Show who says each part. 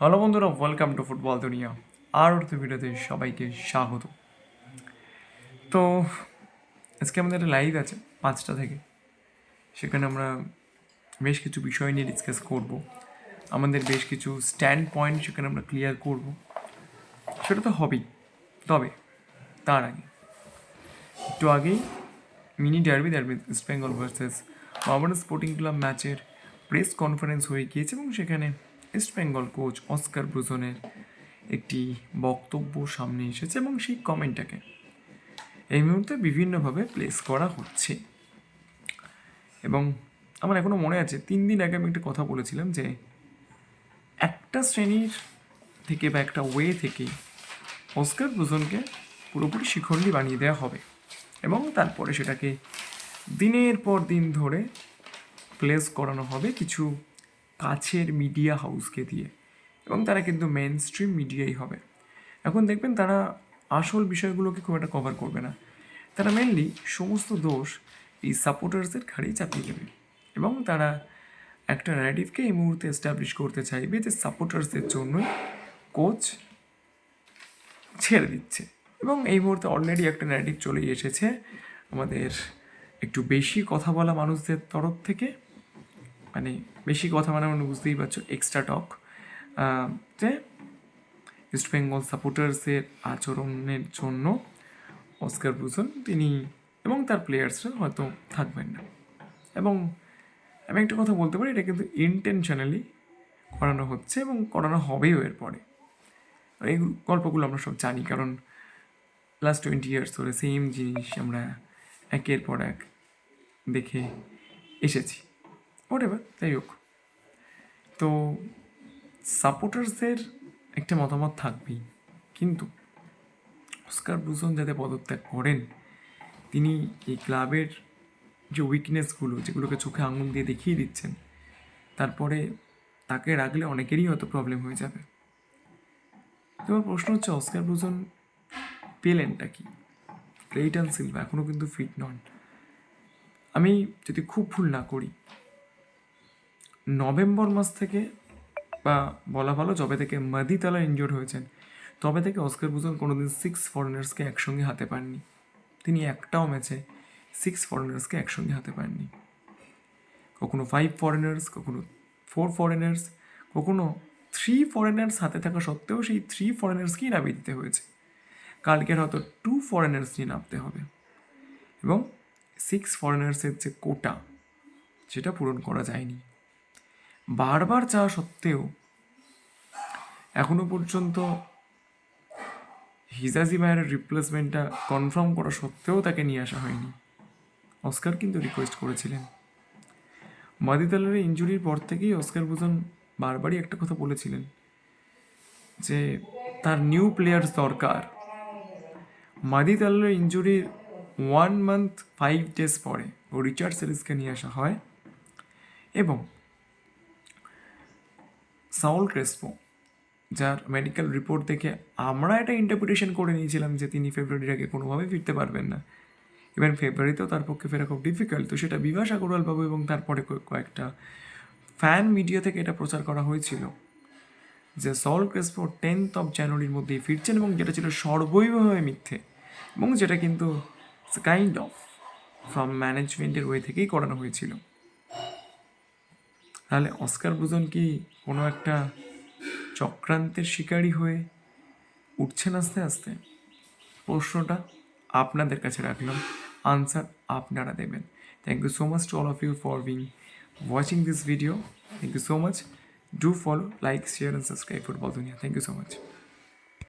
Speaker 1: Hello বন্ধুরা welcome to football দুনিয়া আর অর্থ ভিডিওতে সবাইকে স্বাগত। তো, আজকে আমাদের একটা লাইভ আছে পাঁচটা থেকে। সেখানে আমরা বেশ কিছু বিষয় নিয়ে ডিসকাস করব। আমাদের বেশ কিছু স্ট্যান্ড পয়েন্ট সেখানে আমরা ক্লিয়ার করব। সেটা তো হবেই। তবে, তার আগে, একটু আগেই mini derby derby East Bengal versus Mohammedan Sporting Club ম্যাচের প্রেস কনফারেন্স হয়ে গিয়েছে এবং সেখানে ইস্ট বেঙ্গল কোচ অস্কার ব্রুজনের একটি বক্তব্য সামনে এসেছে এবং সেই কমেন্টটাকে এই মুহূর্তে বিভিন্নভাবে প্লেস করা হচ্ছে। এবং আমার এখনও মনে আছে, তিন দিন আগে আমি একটা কথা বলেছিলাম যে একটা শ্রেণির থেকে বা একটা ওয়ে থেকে অস্কার ব্রুজনকে পুরোপুরি শিখণ্ডী বানিয়ে দেওয়া হবে এবং তারপরে সেটাকে দিনের পর দিন ধরে প্লেস করানো হবে। কিছু কাছের মিডিয়া হাউসকে দিয়ে। এবং তারা কিন্তু মেন স্ট্রিম মিডিয়াই হবে। এখন দেখবেন তারা আসল বিষয়গুলোকে খুব একটা কভার করবে না। তারা মেনলি সমস্ত দোষ এই সাপোর্টার্সদের ঘাড়েই চাপিয়ে দেবে। এবং তারা একটা ন্যারেটিভকে এই মুহূর্তে এস্টাবলিশ করতে চাইবে যে সাপোর্টার্সদের জন্যই কোচ ছেড়ে দিচ্ছে। এবং এই মুহূর্তে অলরেডি একটা ন্যারেটিভ চলেই এসেছে আমাদের একটু বেশি কথা বলা মানুষদের তরফ থেকে। মানে বেশি কথা মানে মানে বুঝতেই পারছ এক্সট্রা টক যে ইস্ট বেঙ্গল সাপোর্টার্সের আচরণের জন্য অস্কার ব্রুজন তিনি এবং তার প্লেয়ার্সরা হয়তো থাকবেন না। এবং আমি একটা কথা বলতে পারি, এটা কিন্তু ইনটেনশনালি করানো হচ্ছে এবং করানো হবেও এরপরে। এই গল্পগুলো আমরা সব জানি, কারণ লাস্ট টোয়েন্টি ইয়ার্স ধরে সেম জিনিস আমরা একের পর এক দেখে এসেছি। হোয়াট যাই হোক। তো সাপোর্টার্সদের একটা মতামত থাকবেই। কিন্তু অস্কার ব্রুজন যাতে পদত্যাগ করেন, তিনি এই ক্লাবের যে উইকনেসগুলো যেগুলোকে চোখে আঙুল দিয়ে দেখিয়ে দিচ্ছেন, তারপরে তাকে রাখলে অনেকেরই হয়তো প্রবলেম হয়ে যাবে। তোমার প্রশ্ন হচ্ছে, অস্কার ব্রুজন পেলেনটা কি? ক্লেইটন সিলভা এখনও কিন্তু ফিট নন। আমি যদি খুব ভুল না করি নভেম্বর মাস থেকে বা বলা ভালো যবে থেকে মাদি তালা ইনজোর্ড হয়েছেন, তবে থেকে অস্কার বুজন কোনোদিন সিক্স ফরেনার্সকে একসঙ্গে হাতে পাননি। তিনি একটাও ম্যাচে সিক্স ফরেনার্সকে একসঙ্গে হাতে পাননি। কখনো ফাইভ ফরেনার্স কখনো ফোর ফরেনার্স কখনো থ্রি ফরেনার্স হাতে থাকা সত্ত্বেও সেই থ্রি ফরেনার্সকেই নামিয়ে দিতে হয়েছে। কালকের হয়তো টু ফরেনার্স নিয়ে নামতে হবে। এবং সিক্স ফরেনার্সের যে কোটা সেটা পূরণ করা যায়নি। বারবার চাওয়া সত্ত্বেও এখনও পর্যন্ত হিজাজি ভাইয়ের রিপ্লেসমেন্টটা কনফার্ম করা সত্ত্বেও তাকে নিয়ে আসা হয়নি। অস্কার কিন্তু রিকোয়েস্ট করেছিলেন। মাদিতালের ইঞ্জুরির পর থেকেই অস্কার বুজন বারবারই একটা কথা বলেছিলেন যে তার নিউ প্লেয়ার্স দরকার। মাদি তালের ইঞ্জুরির ওয়ান মান্থ ফাইভ ডেজ পরে ও রিচার্ড সেরিসকে নিয়ে আসা হয় এবং সাউল ক্রেসপো, যার মেডিকেল রিপোর্ট দেখে আমরা এটা ইন্টারপ্রিটেশন করে নিয়েছিলাম যে তিনি ফেব্রুয়ারির আগে কোনোভাবেই ফিরতে পারবেন না। ইভেন ফেব্রুয়ারিতেও তার পক্ষে ফেরা খুব ডিফিকাল্ট তো সেটা বিভাস আগরওয়াল বাবু এবং তারপরে কয়েকটা ফ্যান মিডিয়া থেকে এটা প্রচার করা হয়েছিল যে সল ক্রেসপো টেন্থ অফ জানুয়ারির মধ্যেই ফিরছেন এবং যেটা ছিল সর্বৈবভাবে মিথ্যে এবং যেটা কিন্তু কাইন্ড অফ ফ্রম ম্যানেজমেন্টের ওয়ে থেকেই করানো হয়েছিল। তাহলে অস্কার বুজন কি কোনো একটা চক্রান্তের শিকারী হয়ে উঠছেন আস্তে আস্তে? প্রশ্নটা আপনাদের কাছে রাখলাম। আনসার আপনারা দেবেন। Thank you so much to all of you for being watching this video thank you so much do follow like share and subscribe football Duniya thank you so much